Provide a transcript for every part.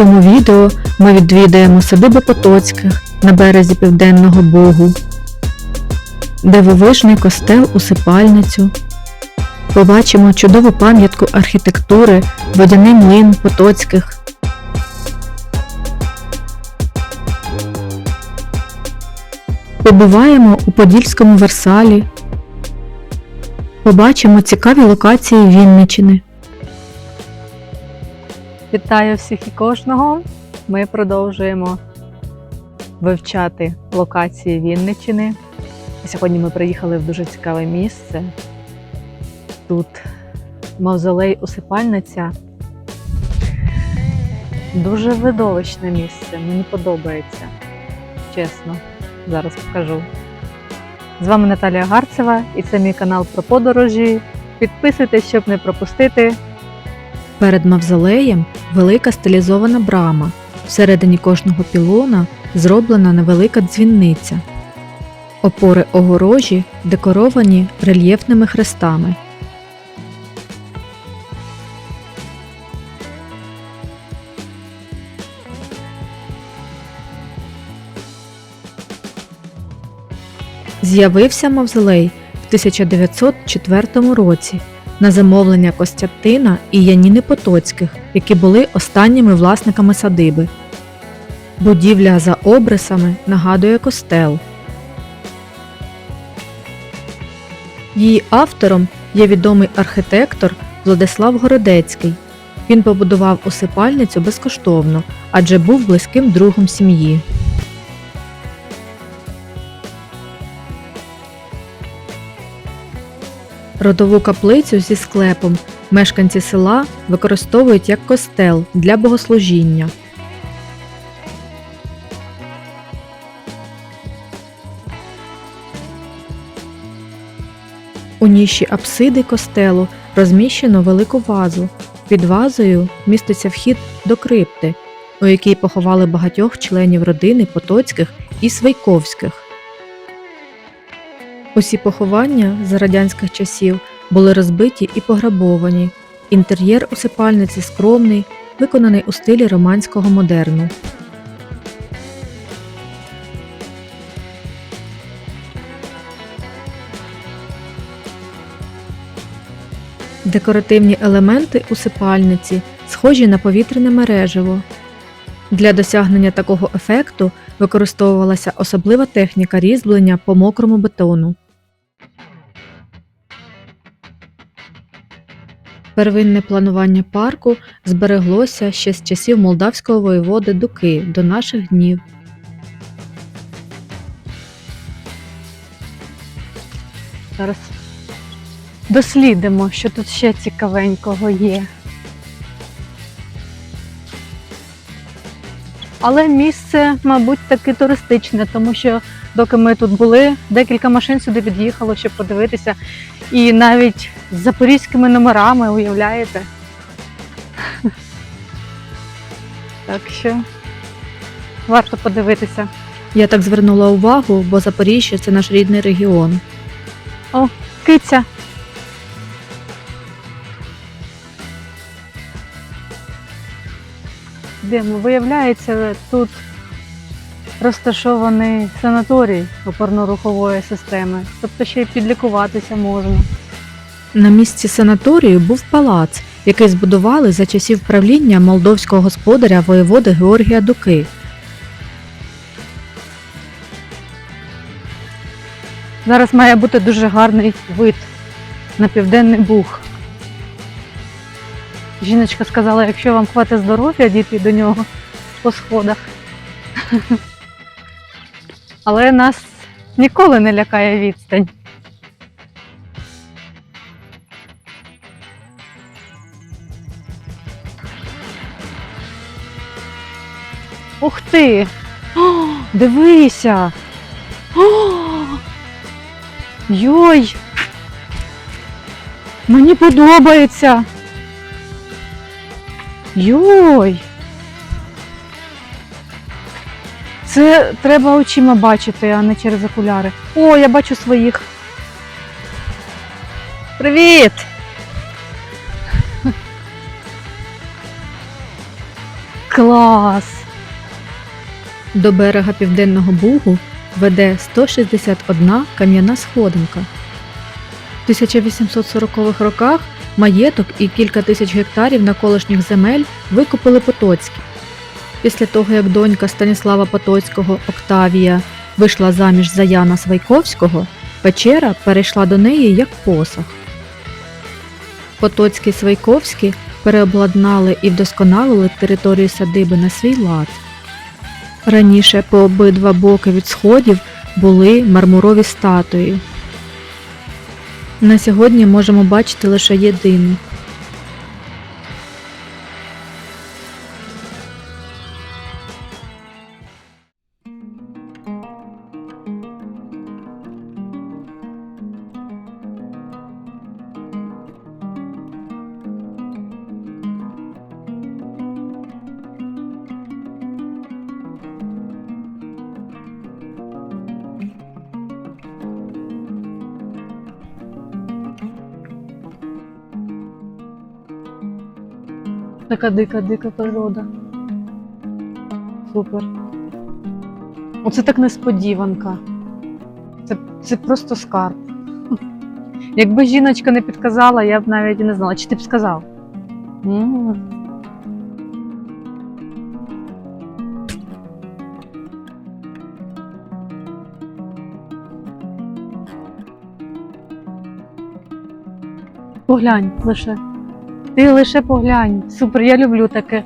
цьому відео ми відвідаємо садиби Потоцьких на березі Південного Бугу, дивовижний костел Усипальницю. Побачимо чудову пам'ятку архітектури, водяний млин Потоцьких. Побуваємо у Подільському Версалі. Побачимо цікаві локації Вінничини. Вітаю всіх і кожного. Ми продовжуємо вивчати локації Вінниччини. Сьогодні ми приїхали в дуже цікаве місце. Тут мавзолей Усипальниця. Дуже видовищне місце. Мені подобається. Чесно, зараз покажу. З вами Наталія Гарцева і це мій канал про подорожі. Підписуйтесь, щоб не пропустити Перед мавзолеєм велика стилізована брама. Всередині кожного пілона зроблена невелика дзвінниця. Опори огорожі декоровані рельєфними хрестами. З'явився мавзолей в 1904 році на замовлення Костянтина і Яніни Потоцьких, які були останніми власниками садиби. Будівля за обрисами нагадує костел. Її автором є відомий архітектор Владислав Городецький. Він побудував усипальницю безкоштовно, адже був близьким другом сім'ї. Родову каплицю зі склепом мешканці села використовують як костел для богослужіння. У ніші апсиди костелу розміщено велику вазу. Під вазою міститься вхід до крипти, у якій поховали багатьох членів родини Потоцьких і Свейковських. Усі поховання за радянських часів були розбиті і пограбовані. Інтер'єр усипальниці скромний, виконаний у стилі романського модерну. Декоративні елементи усипальниці схожі на повітряне мережево. Для досягнення такого ефекту використовувалася особлива техніка різьблення по мокрому бетону. Первинне планування парку збереглося ще з часів молдавського воєводи Дуки до наших днів. Зараз дослідимо, що тут ще цікавенького є. Але місце, мабуть, таки туристичне, тому що доки ми тут були, декілька машин сюди від'їхало, щоб подивитися. І навіть з запорізькими номерами, уявляєте? Так що варто подивитися. Я так звернула увагу, бо Запоріжжя це наш рідний регіон. О, Киця. Йдемо. Виявляється, тут розташований санаторій опорно-рухової системи, тобто ще й підлікуватися можна. На місці санаторію був палац, який збудували за часів правління молдовського господаря воєводи Георгія Дуки. Зараз має бути дуже гарний вид на південний буг. Жіночка сказала, якщо вам хватить здоров'я дійти до нього по сходах. Але нас ніколи не лякає відстань. Ух ти! О, дивися! О, Йой! Мені подобається! Йой! Це треба очима бачити, а не через окуляри. О, я бачу своїх. Привіт! Клас! До берега Південного Бугу веде 161 кам'яна сходинка. В 1840-х роках маєток і кілька тисяч гектарів навколишніх земель викупили Потоцькі. Після того, як донька Станіслава Потоцького Октавія вийшла заміж за Яна Свайковського, печера перейшла до неї як посаг. Потоцькі Свайковські переобладнали і вдосконалили територію садиби на свій лад. Раніше по обидва боки від сходів були мармурові статуї. На сьогодні можемо бачити лише єдину. Така дика, дика природа. Супер. Оце так несподіванка. Це, це просто скарб. Якби жіночка не підказала, я б навіть і не знала. Чи ти б сказав? Поглянь лише. Ти лише поглянь. Супер, я люблю таке.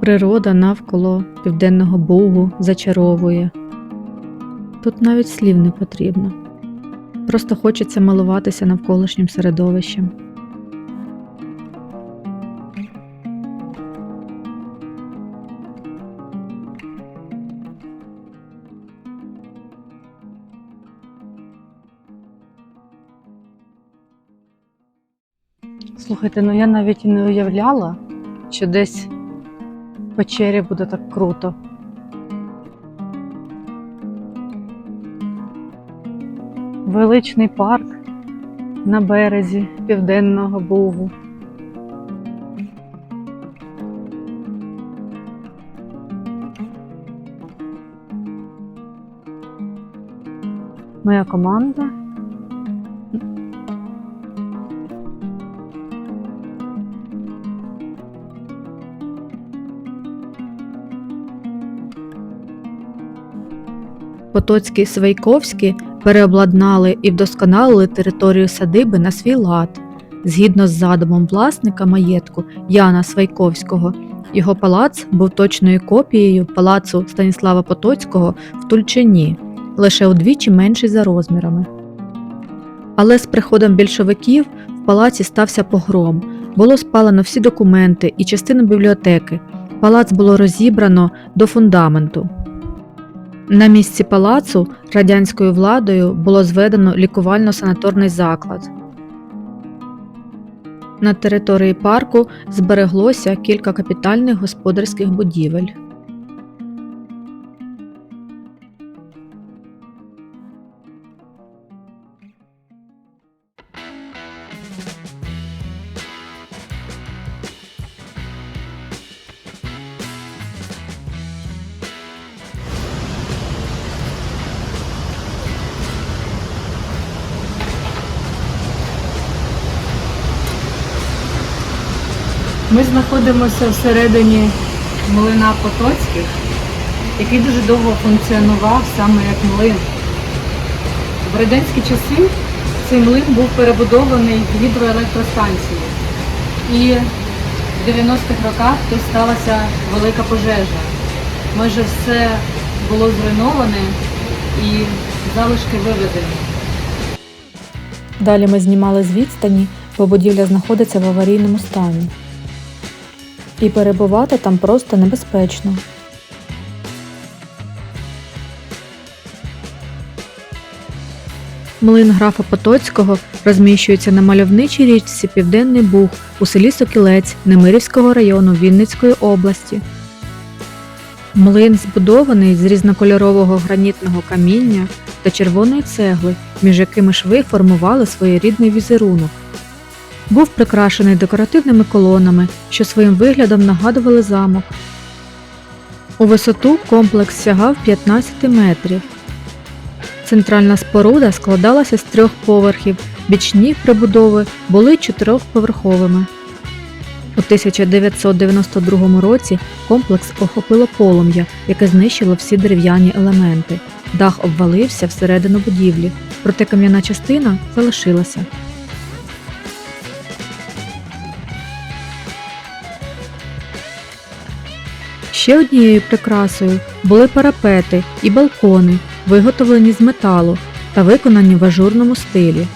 Природа навколо Південного Бугу зачаровує. Тут навіть слів не потрібно. Просто хочеться милуватися навколишнім середовищем. Слухайте, ну я навіть і не уявляла, що десь в печері буде так круто. Величний парк на березі Південного Бугу. Моя команда. Потоцькі Свайковські переобладнали і вдосконалили територію садиби на свій лад. Згідно з задумом власника маєтку Яна Свайковського, його палац був точною копією палацу Станіслава Потоцького в Тульчині, лише удвічі менший за розмірами. Але з приходом більшовиків в палаці стався погром. Було спалено всі документи і частину бібліотеки. Палац було розібрано до фундаменту. На місці палацу радянською владою було зведено лікувально-санаторний заклад. На території парку збереглося кілька капітальних господарських будівель. Ми знаходимося всередині млина Потоцьких, який дуже довго функціонував саме як млин. В радянські часи цей млин був перебудований в гідроелектростанцію. І в 90-х роках тут сталася велика пожежа. Майже все було зруйноване і залишки виведені. Далі ми знімали з відстані, бо будівля знаходиться в аварійному стані. І перебувати там просто небезпечно. Млин графа Потоцького розміщується на мальовничій річці Південний Буг у селі Сокілець Немирівського району Вінницької області. Млин збудований з різнокольорового гранітного каміння та червоної цегли, між якими шви формували своєрідний візерунок. Був прикрашений декоративними колонами, що своїм виглядом нагадували замок. У висоту комплекс сягав 15 метрів. Центральна споруда складалася з трьох поверхів, бічні прибудови були чотирьохповерховими. У 1992 році комплекс охопило полум'я, яке знищило всі дерев'яні елементи. Дах обвалився всередину будівлі, проте кам'яна частина залишилася. Ще однією прикрасою були парапети і балкони, виготовлені з металу та виконані в ажурному стилі.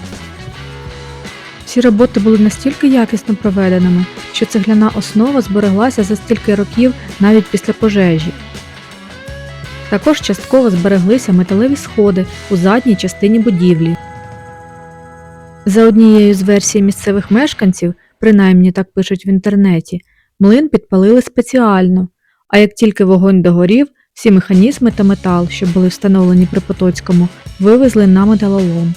Всі роботи були настільки якісно проведеними, що цегляна основа збереглася за стільки років навіть після пожежі. Також частково збереглися металеві сходи у задній частині будівлі. За однією з версій місцевих мешканців, принаймні так пишуть в інтернеті, млин підпалили спеціально, а як тільки вогонь догорів, всі механізми та метал, що були встановлені при Потоцькому, вивезли на металолом.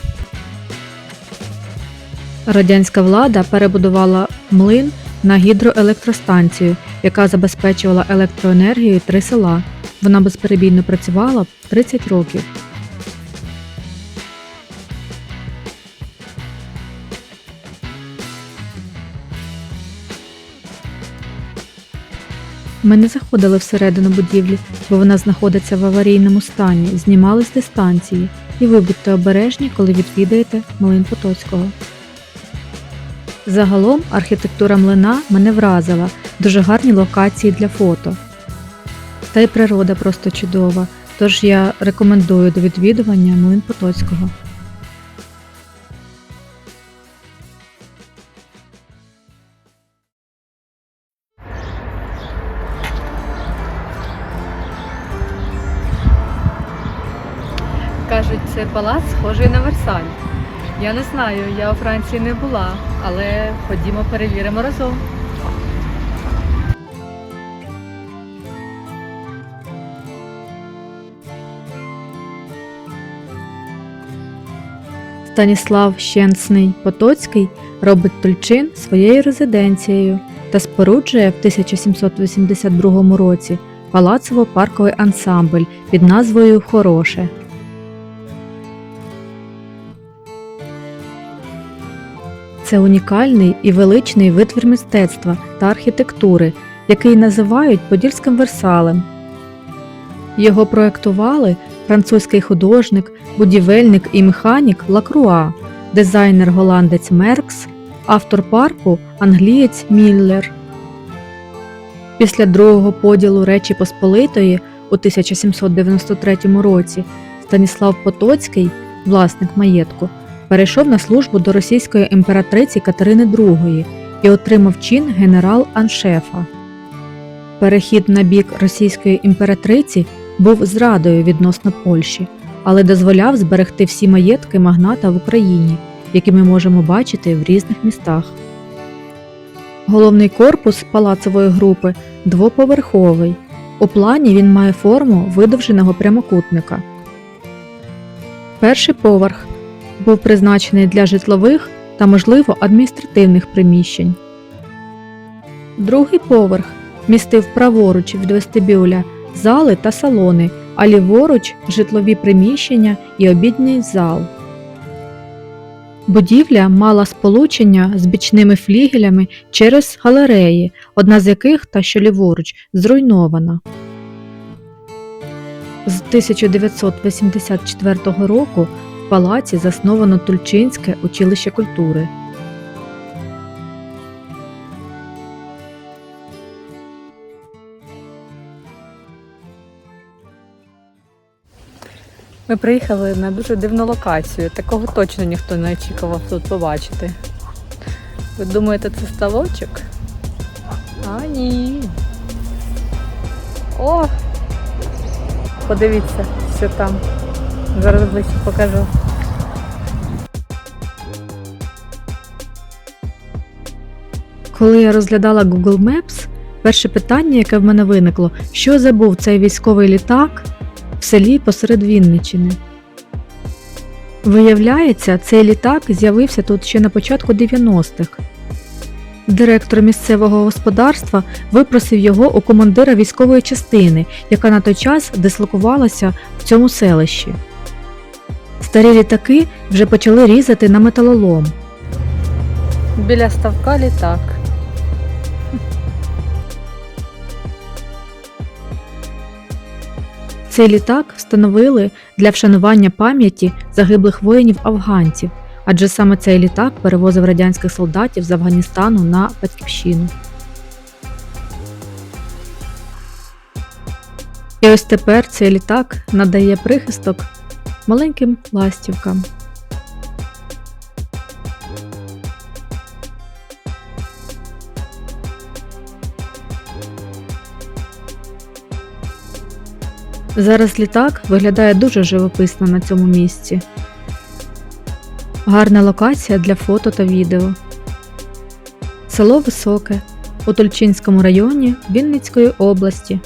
Радянська влада перебудувала млин на гідроелектростанцію, яка забезпечувала електроенергією три села. Вона безперебійно працювала 30 років. Ми не заходили всередину будівлі, бо вона знаходиться в аварійному стані, знімали з дистанції, і ви будьте обережні, коли відвідаєте млин Потоцького. Загалом архітектура млина мене вразила, дуже гарні локації для фото. Та й природа просто чудова, тож я рекомендую до відвідування млин Потоцького. Кажуть, це палац схожий на Версаль. Я не знаю, я у Франції не була, але ходімо перевіримо разом. Станіслав Щенсний Потоцький робить Тульчин своєю резиденцією та споруджує в 1782 році палацово-парковий ансамбль під назвою Хороше. Це унікальний і величний витвір мистецтва та архітектури, який називають Подільським Версалем. Його проектували французький художник, будівельник і механік Лакруа, дизайнер голландець Меркс, автор парку англієць Міллер. Після другого поділу Речі Посполитої у 1793 році Станіслав Потоцький, власник маєтку, перейшов на службу до російської імператриці Катерини II і отримав чин генерал-аншефа. Перехід на бік російської імператриці був зрадою відносно Польщі, але дозволяв зберегти всі маєтки магната в Україні, які ми можемо бачити в різних містах. Головний корпус палацової групи двоповерховий. У плані він має форму видовженого прямокутника. Перший поверх був призначений для житлових та, можливо, адміністративних приміщень. Другий поверх містив праворуч від вестибюля зали та салони, а ліворуч житлові приміщення і обідній зал. Будівля мала сполучення з бічними флігелями через галереї, одна з яких, та що ліворуч, зруйнована. З 1984 року палаці засновано Тульчинське училище культури. Ми приїхали на дуже дивну локацію. Такого точно ніхто не очікував тут побачити. Ви думаєте, це ставочок? А ні. О! Подивіться, що там. Зараз ближче покажу. Коли я розглядала Google Maps, перше питання, яке в мене виникло, що забув цей військовий літак в селі посеред Вінничини. Виявляється, цей літак з'явився тут ще на початку 90-х. Директор місцевого господарства випросив його у командира військової частини, яка на той час дислокувалася в цьому селищі. Старі літаки вже почали різати на металолом. Біля ставка літак. Цей літак встановили для вшанування пам'яті загиблих воїнів афганців, адже саме цей літак перевозив радянських солдатів з Афганістану на батьківщину. І ось тепер цей літак надає прихисток маленьким ластівкам. Зараз літак виглядає дуже живописно на цьому місці. Гарна локація для фото та відео. Село Високе у Тульчинському районі Вінницької області.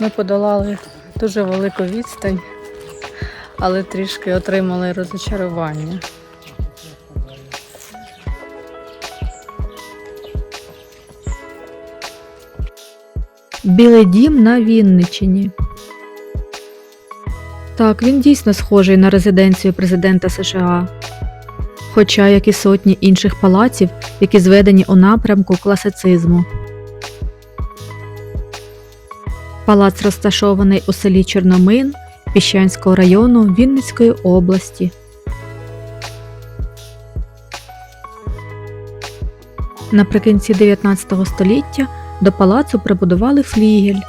Ми подолали дуже велику відстань, але трішки отримали розочарування. Білий дім на Вінничині. Так, він дійсно схожий на резиденцію президента США. Хоча, як і сотні інших палаців, які зведені у напрямку класицизму. Палац розташований у селі Чорномин Піщанського району Вінницької області. Наприкінці 19 століття до палацу прибудували флігель.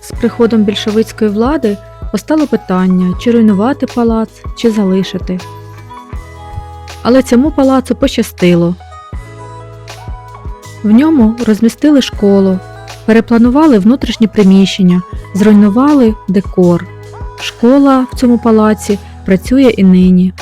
З приходом більшовицької влади постало питання, чи руйнувати палац, чи залишити. Але цьому палацу пощастило. В ньому розмістили школу, перепланували внутрішні приміщення, зруйнували декор. Школа в цьому палаці працює і нині.